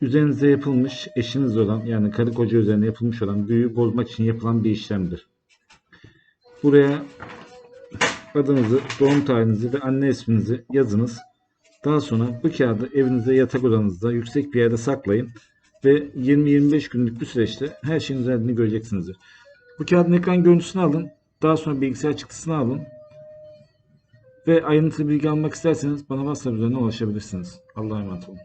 üzerinize yapılmış eşiniz olan yani karı koca üzerine yapılmış olan büyüyü bozmak için yapılan bir işlemdir. Buraya adınızı, doğum tarihinizi ve anne isminizi yazınız. Daha sonra bu kağıdı evinize yatak odanızda yüksek bir yerde saklayın ve 20-25 günlük bir süreçte her şeyin düzeldiğini göreceksinizdir. Bu kağıdın ekran görüntüsünü alın. Daha sonra bilgisayar çıktısını alın. Ve ayrıntılı bilgi almak isterseniz bana WhatsApp üzerinden ulaşabilirsiniz. Allah'a emanet olun.